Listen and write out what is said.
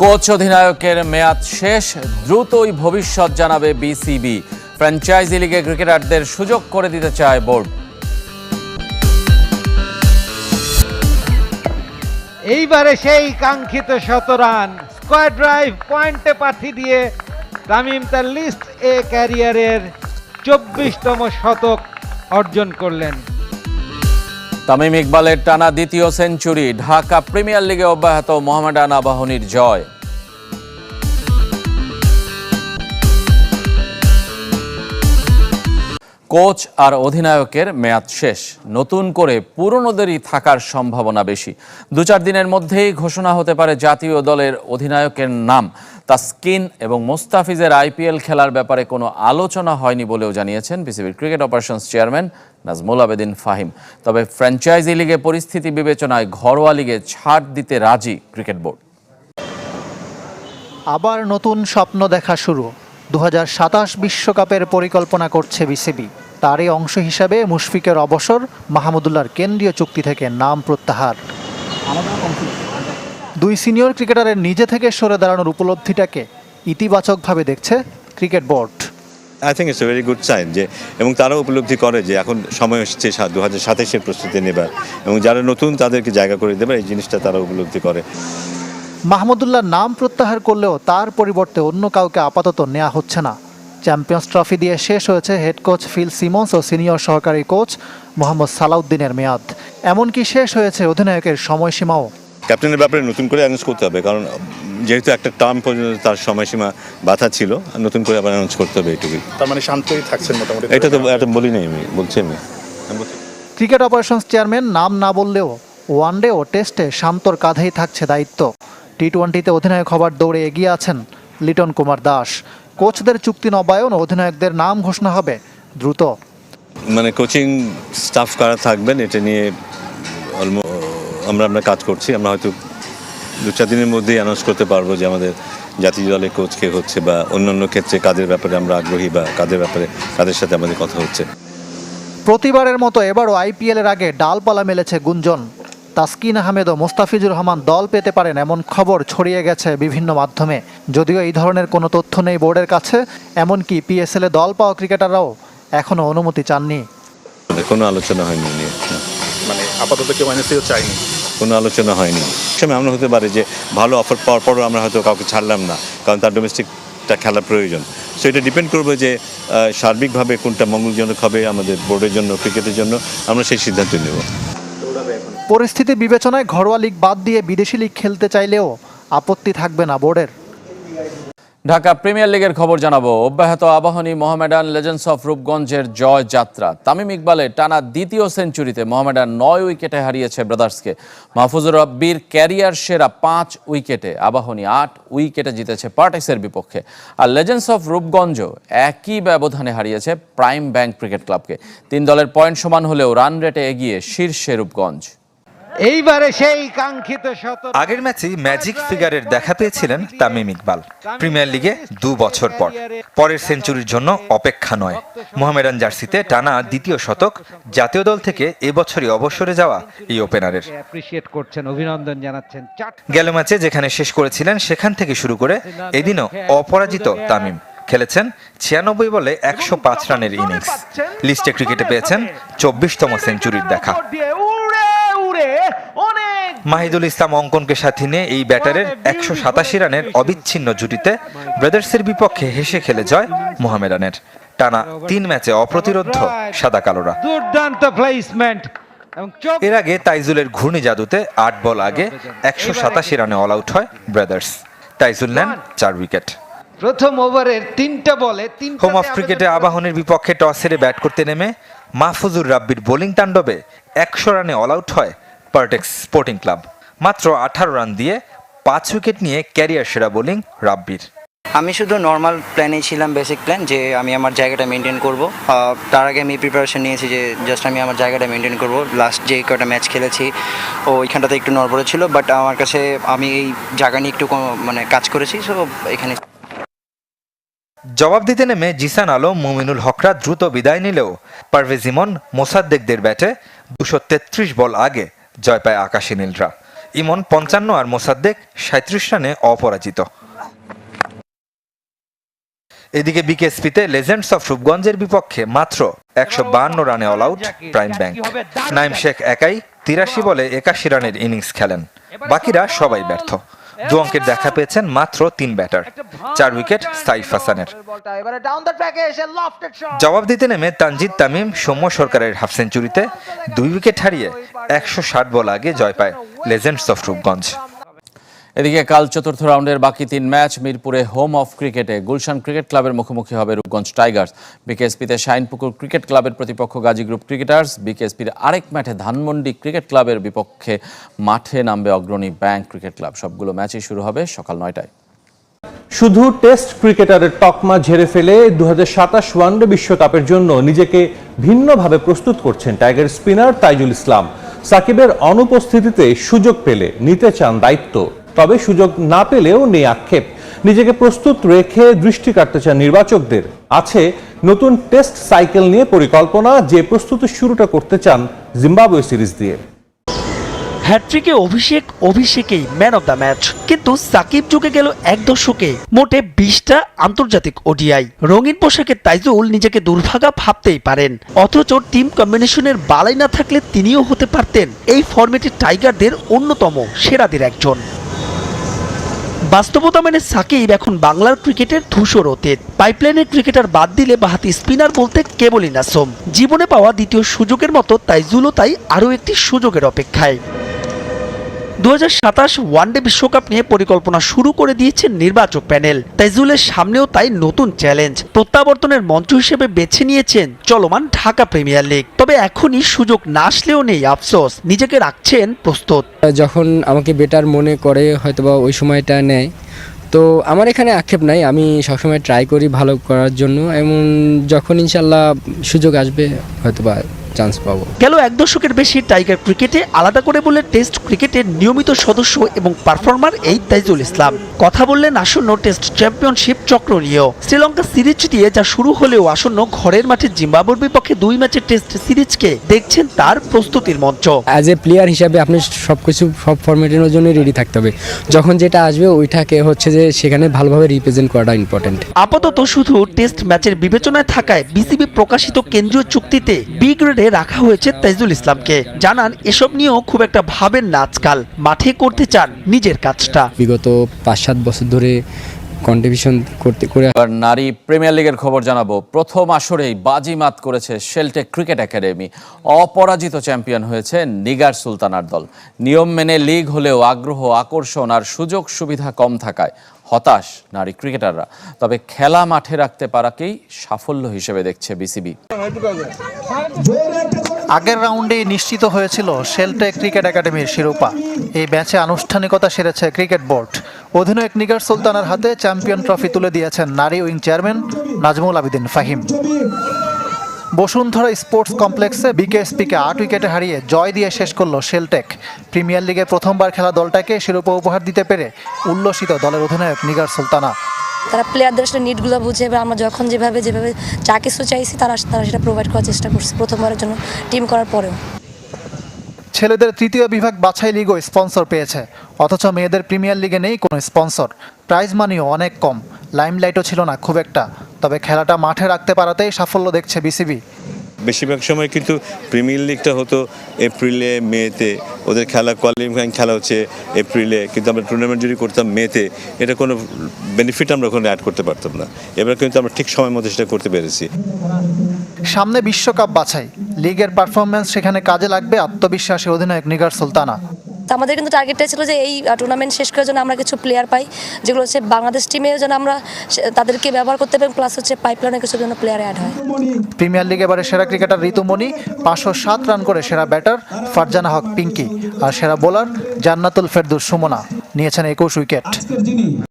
Coach অধিনায়কের মেয়াদ শেষ, দ্রুতই ভবিষ্যৎ জানাবে বিসিবি। ফ্র্যাঞ্চাইজি লিগে ক্রিকেটারদের সুযোগ করে দিতে চায় বোর্ড। এইবারে সেই কাঙ্ক্ষিত শতরান স্কোয়াড ড্রাইভ পয়েন্টে পাঠি দিয়ে তামিম তার লিস্ট এ ক্যারিয়ারের চব্বিশতম শতক অর্জন করলেন। তামিম ইকবালের টানা দ্বিতীয় সেঞ্চুরি, ঢাকা প্রিমিয়ার লিগে অব্যাহত মোহামেডান আবাহনীর জয়। কোচ আর অধিনায়কের মেয়াদ শেষ। নতুন করে পুরনোদেরই থাকার সম্ভাবনা বেশি। দু চার দিনের মধ্যেই ঘোষণা হতে পারে জাতীয় দলের অধিনায়কের নাম। তাসকিন এবং মোস্তাফিজের আইপিএল খেলার ব্যাপারে কোনো আলোচনা হয়নি বলেও জানিয়েছেন বিসিবির cricket operations chairman Nazmul Abedin Fahim. তবে ফ্র্যাঞ্চাইজি লিগে পরিস্থিতি বিবেচনায় ঘরোয়া লিগে ছাড় দিতে রাজি ক্রিকেট বোর্ড। আবার নতুন স্বপ্ন দেখা শুরু। দু বিশ্বকাপের পরিকল্পনা করছে বিসিবি। তারই অংশ হিসাবে মুশফিকের অবসর মাহমুদুল্লাহর কেন্দ্রীয় চুক্তি থেকে নাম প্রত্যাহার। দুই সিনিয়র ক্রিকেটারের নিজে থেকে সরে দাঁড়ানোর উপলব্ধিটাকে ইতিবাচকভাবে দেখছে cricket board. I think it's a very good sign যে, এবং তারাও উপলব্ধি করে যে এখন সময় এসেছে দু হাজার সাতাশের প্রস্তুতি নেবার। এবং যারা নতুন তাদেরকে জায়গা করে দেবে, এই জিনিসটা তারা উপলব্ধি করে। মাহমুদুল্লাহ নাম প্রত্যাহার করলেও তার পরিবর্তে অন্য কাউকে আপাতত নেওয়া হচ্ছে না। চ্যাম্পিয়ন্স ট্রফি দিয়ে শেষ হয়েছে হেড কোচ ফিল সিমন্স ও সিনিয়র সহকারী কোচ মোহাম্মদ সালাউদ্দিনের মেয়াদ। এমনকি শেষ হয়েছে অধিনায়কের সময়সীমাও। ক্যাপ্টেনের ব্যাপারে নতুন করে অ্যানাউন্স করতে হবে কারণ যেহেতু একটা টার্ম পর্যন্ত তার সময়সীমা বাধা ছিল নতুন করে আবার অ্যানাউন্স করতে হবে এইটুকুই তার মানে শান্তই থাকছেন মোটামুটি। এটা তো এটা বলি নাই আমি বলছি আমি। ক্রিকেট অপারেশনস চেয়ারম্যান নাম না বললেও ওয়ানডে ও টেস্টে শান্তর কাঁধেই থাকছে দায়িত্ব। টি টোয়েন্টিতে অধিনায়ক হবার দৌড়ে এগিয়ে আছেন লিটন কুমার দাস। কোচদের চুক্তি নবায়ন অধিনায়কদের নাম ঘোষণা হবে দ্রুত। মানে কোচিং স্টাফ কারা থাকবেন এটা নিয়ে অলমো- আমরা আমরা কাজ করছি আমরা হয়তো দু চার দিনের মধ্যেই অ্যানাউন্স করতে পারব যে আমাদের জাতীয় দলের কোচ কে হচ্ছে বা অন্যান্য ক্ষেত্রে কাদের ব্যাপারে আমরা আগ্রহী বা কাদের ব্যাপারে কাদের সাথে আমাদের কথা হচ্ছে। প্রতিবারের মতো এবারও আইপিএলের আগে ডালপালা মেলেছে গুঞ্জন। তাসকিন আহমেদ ও মোস্তাফিজুর রহমান দল পেতে পারেন এমন খবর ছড়িয়ে গেছে বিভিন্ন মাধ্যমে। যদিও এই ধরনের কোনো তথ্য নেই বোর্ডের কাছে এমনকি পিএসএলে দল পাওয়া ক্রিকেটাররাও এখনও অনুমতি চাননি। কোনো আলোচনা হয়নি। আপাতত কেউ এনএসিও চাইনি কোনো আলোচনা হয়নি। সময় এমন হতে পারে যে ভালো অফার পাওয়ার পরও আমরা হয়তো কাউকে ছাড়লাম না কারণ তার ডোমেস্টিকটা খেলার প্রয়োজন। সো এটা ডিপেন্ড করবে যে সার্বিকভাবে কোনটা মঙ্গলজনক হবে আমাদের বোর্ডের জন্য ক্রিকেটের জন্য আমরা সেই সিদ্ধান্ত নেব। পরিস্থিতি বিবেচনায় ঘরোয়া লিগ বাদ দিয়ে বিদেশি লিগ খেলতে চাইলেও আপত্তি থাকবে না বোর্ডের ঢাকা প্রিমিয়ার লিগের খবর জানাব। অব্যাহত আবাহনী মোহামেডান লেজেন্ডস অফ রূপগঞ্জের জয় যাত্রা। তামিম ইকবালের টানা দ্বিতীয় সেঞ্চুরিতে মোহামেডান নয় উইকেটে হারিয়েছে ব্রাদার্সকে। মাহফুজুর রব্বির ক্যারিয়ার সেরা পাঁচ উইকেটে আবাহনী আট উইকেটে জিতেছে পার্টেক্সের বিপক্ষে। আর লেজেন্ডস অফ রূপগঞ্জ একই ব্যবধানে হারিয়েছে প্রাইম ব্যাংক ক্রিকেট ক্লাবকে। তিন দলের পয়েন্ট সমান হলেও রান রেটে এগিয়ে শীর্ষে রূপগঞ্জ। এইবারে সেই কাঙ্ক্ষিত শতরান আগের ম্যাচেই ম্যাজিক ফিগারের দেখা পেয়েছিলেন তামিম ইকবাল। প্রিমিয়ার লিগে দু বছর পর। পরের সেঞ্চুরির জন্য অপেক্ষা নয়। মোহামেডান জার্সিতে টানা দ্বিতীয় শতক। জাতীয় দল থেকে এবছরই অবসরে যাওয়া এই ওপেনারের। করছেন অভিনন্দন জানাচ্ছেন। গেল ম্যাচে যেখানে শেষ করেছিলেন সেখান থেকে শুরু করে এদিনও অপরাজিত তামিম। খেলেছেন ছিয়ানব্বই বলে একশো পাঁচ রানের ইনিংস লিস্টে ক্রিকেটে পেয়েছেন চব্বিশতম সেঞ্চুরির দেখা দিয়ে উড়ে উড়ে অনেক মাহিদুল ইসলাম অঙ্কনকে সাথে নিয়ে এই ব্যাটারের একশো সাতাশি রানের অবিচ্ছিন্ন জুটিতে ব্রাদার্সের বিপক্ষে হেসে খেলে জয় মোহামেডানের। টানা তিন ম্যাচে অপ্রতিরোধ সাদা কালোরা। দুর্দান্ত প্লেসমেন্ট এর আগে তাইজুলের ঘূর্ণি জাদুতে আট বল আগে একশো সাতাশি রানে অল আউট হয় ব্রাদার্স। তাইজুল নেন চার উইকেট। প্রথম ওভারের তিনটা বলে তিন হোম অফ ক্রিকেটে আবাহনের বিপক্ষে টস হেরে ব্যাট করতে নেমে মাহফুজুর রাব্বির বোলিং তাণ্ডবে একশো রানে অল আউট হয় পার্টেক্স স্পোর্টিং ক্লাব মাত্র আঠারো রান দিয়ে পাঁচ উইকেট নিয়ে ক্যারিয়ার সেরা বোলিং রাব্বির। আমি শুধু নর্মাল প্ল্যানেই ছিলাম বেসিক প্ল্যান যে আমি আমার জায়গাটা মেনটেন করব। তার আগে আমি প্রিপারেশন নিয়েছি যে জাস্ট আমি আমার জায়গাটা মেনটেন করব। লাস্ট যে কটা ম্যাচ খেলেছি ও ওইখানটাতে একটু নড়বড়ে ছিল বাট আমার কাছে আমি এই জায়গা নিয়ে একটু মানে কাজ করেছি সো এখানে জবাব দিতে নেমে জিসান আলম মুমিনুল হকরা দ্রুত বিদায় নিলেও পারভেজ ইমন মোসাদ্দেকদের ব্যাটে দুশো তেত্রিশ বল আগে। জয় পায় আকাশী নীলরা। ইমন পঞ্চান্ন আর মোসাদ্দেক সাঁত্রিশ রানে অপরাজিত। এদিকে বিকেএসপিতে লেজেন্ডস অফ রূপগঞ্জের বিপক্ষে মাত্র একশো রানে all out prime bank Naim Sheikh একাই তিরাশি বলে একাশি রানের ইনিংস খেলেন। বাকিরা সবাই ব্যর্থ। দু অঙ্কের দেখা পেয়েছেন মাত্র তিন ব্যাটার চার উইকেট সাইফ হাসানের জবাব দিতে নেমে তানজিদ তামিম সৌম্য সরকারের হাফ সেঞ্চুরিতে দুই উইকেট হারিয়ে একশো ষাট বল আগে জয় পায় লেজেন্ডস অফ রূপগঞ্জ এদিকে কাল চতুর্থ রাউন্ডের বাকি তিন ম্যাচ মিরপুরে হোম অফ ক্রিকেটে গুলশান ক্রিকেট ক্লাবের মুখোমুখি হবে রূপগঞ্জ টাইগার্স। বিকেএসপিতে শাইনপুকুর ক্রিকেট ক্লাবের প্রতিপক্ষ গাজী গ্রুপ ক্রিকেটার্স। বিকেএসপির আরেক ম্যাচে ধানমন্ডি ক্রিকেট ক্লাবের বিপক্ষে মাঠে নামবে অগ্রণী ব্যাংক ক্রিকেট ক্লাব। সবগুলো ম্যাচই শুরু হবে সকাল নয়টায়। শুধু টেস্ট ক্রিকেটারের তকমা ঝেড়ে ফেলে দু ওয়ানডে বিশ্বকাপের জন্য নিজেকে ভিন্নভাবে প্রস্তুত করছেন টাইগার স্পিনার তাইজুল ইসলাম। সাকিবের অনুপস্থিতিতে সুযোগ পেলে নিতে চান দায়িত্ব। তবে সুযোগ না পেলেও নেই আক্ষেপ। নিজেকে প্রস্তুত রেখে দৃষ্টি কাটতে চান নির্বাচকদের। আছে নতুন টেস্ট সাইকেল নিয়ে পরিকল্পনা, যে প্রস্তুতি শুরুটা করতে চান জিম্বাবুয়ে সিরিজ দিয়ে। হ্যাট্রিকে অভিষেক, অভিষেকেই ম্যান অব দ্য ম্যাচ। কিন্তু সাকিব যুগে গেল এক দশকে, মোটে বিশটা আন্তর্জাতিক ওডিআই। রঙিন পোশাকে তাইজুল নিজেকে দুর্ভাগা ভাবতেই পারেন। অথচ টিম কম্বিনেশনের বালাই না থাকলে তিনিও হতে পারতেন। এই ফর্মেটে টাইগারদের অন্যতম সেরাদের একজন। বাস্তবতা মেনে সাকিব এখন বাংলার ক্রিকেটের ধূসর অতীত। পাইপলাইনের ক্রিকেটার বাদ দিলে বাহাতি স্পিনার বলতে কেবলই নাসম। জীবনে পাওয়া দ্বিতীয় সুযোগের মতো তাইজুলও তাই আরও একটি সুযোগের অপেক্ষায়। দু ওয়ানডে বিশ্বকাপ নিয়ে পরিকল্পনা শুরু করে দিয়েছে নির্বাচক প্যানেল। তাইজুলের সামনেও তাই নতুন চ্যালেঞ্জ। প্রত্যাবর্তনের মঞ্চ হিসেবে বেছে নিয়েছেন চলমান ঢাকা প্রিমিয়ার লিগ। তবে এখনই সুযোগ না আসলেও নেই, আফসোস। নিজেকে রাখছেন প্রস্তুত। যখন আমাকে বেটার মনে করে, হয়তোবা ওই সময়টা নেয়। তো আমার এখানে আক্ষেপ নাই, আমি সবসময় ট্রাই করি ভালো করার জন্য। এমন যখন ইনশাল্লাহ সুযোগ আসবে, হয়তোবা চান্স পাবো। গেল এক দশকের বেশি টাইগার ক্রিকেটে আলাদা করে বলে টেস্ট ক্রিকেটের নিয়মিত সদস্য এবং পারফর্মার এই তাইজুল ইসলাম। কথা বললেন আসন্ন টেস্ট চ্যাম্পিয়নশিপ চক্র নিয়েও। শ্রীলঙ্কা সিরিজ দিয়ে যা শুরু হলেও আসন্ন ঘরের মাঠে জিম্বাবুর বিপক্ষে দুই ম্যাচের টেস্ট সিরিজকে দেখছেন তার প্রস্তুতির মঞ্চ। অ্যাজ এ প্লেয়ার হিসাবে আপনি সব কিছু সব ফরম্যাটের জন্য রেডি থাকতে হবে। যখন যেটা আসবে ওইটাকে হচ্ছে যে সেখানে ভালোভাবে রিপ্রেজেন্ট করাটা ইম্পর্টেন্ট আপাতত শুধু টেস্ট ম্যাচের বিবেচনায় থাকায় বিসিবি প্রকাশিত কেন্দ্রীয় চুক্তিতে বি গ্রেডে রাখা হয়েছে তাইজুল ইসলামকে। জানান এসব নিয়েও খুব একটা ভাবেন না আজকাল। মাঠে করতে চান নিজের কাজটা। বিগত পাঁচ সাত বছর ধরে কন্ট্রিবিউশন করতে করে নারী প্রিমিয়ার লিগের খবর জানাব। প্রথম আসরেই বাজিমাত করেছে শেলটেক ক্রিকেট একাডেমি। অপরাজিত চ্যাম্পিয়ন হয়েছে নিগার সুলতানার দল। নিয়ম মেনে লিগ হলেও আগ্রহ আকর্ষণ আর সুযোগ সুবিধা কম থাকায় হতাশ নারী ক্রিকেটাররা। তবে খেলা মাঠে রাখতে পারাকেই সাফল্য হিসেবে দেখছে বিসিবি। আগের রাউন্ডে নিশ্চিত হয়েছিল শেলটে ক্রিকেট একাডেমির শিরোপা। এই ম্যাচে আনুষ্ঠানিকতা সেরেছে ক্রিকেট বোর্ড। অধিনায়ক নিগার সুলতানের হাতে চ্যাম্পিয়ন ট্রফি তুলে দিয়েছেন নারী wing chairman Nazmul Abedin Fahim. Bashundhara sports কমপ্লেক্সে বিকেএসপিকে আট উইকেটে হারিয়ে জয় দিয়ে শেষ করল শেলটেক প্রিমিয়ার লিগে প্রথমবার খেলা দলটাকে শিরোপা উপহার দিতে পেরে উল্লসিত দলের অধিনায়ক নিগার সুলতানা। তারা প্লেয়ারদের আসলে নিডগুলো বুঝে বা আমরা যখন যেভাবে যেভাবে যা কিছু চাইছি তারা তারা সেটা প্রোভাইড করার চেষ্টা করছে প্রথমবারের জন্য টিম করার পরেও। ছেলেদের তৃতীয় বিভাগ বাছাই লিগও স্পন্সর পেয়েছে অথচ মেয়েদের প্রিমিয়ার লিগে নেই কোনো স্পন্সর প্রাইজ মানিও অনেক কম লাইমলাইটও ছিল না খুব একটা। তবে খেলাটা মাঠে রাখতে পারাতেই সাফল্য দেখছে বিসিবি। বেশিরভাগ সময় কিন্তু প্রিমিয়ার লিগটা হতো এপ্রিলে মেতে। ওদের খেলা কোয়ালিফাইং খেলা হচ্ছে এপ্রিলে কিন্তু আমরা টুর্নামেন্ট যদি করতাম মেতে এটা কোনো বেনিফিট আমরা ওখানে অ্যাড করতে পারতাম না। এবার কিন্তু আমরা ঠিক সময় মতো সেটা করতে পেরেছি। সামনে বিশ্বকাপ বাছাই। লিগের পারফরমেন্স সেখানে কাজে লাগবে আত্মবিশ্বাসী অধিনায়ক নিগার সুলতানা। আমাদের কিন্তু টার্গেটটা ছিল যে এই টুর্নামেন্ট শেষ করার জন্য আমরা কিছু প্লেয়ার পাই, যেগুলো হচ্ছে বাংলাদেশ টিমে যেন আমরা তাদেরকে ব্যবহার করতে পারি প্লাস হচ্ছে পাইপলাইনে কিছু যেন প্লেয়ার অ্যাড হয়। প্রিমিয়ার লিগ এবারে সেরা ক্রিকেটার ঋতুমণি, পাঁচশো সাত রান করে সেরা ব্যাটার ফারজানা হক পিঙ্কি আর সেরা বোলার জান্নাতুল ফেরদুস সুমনা নিয়েছেন একুশ উইকেট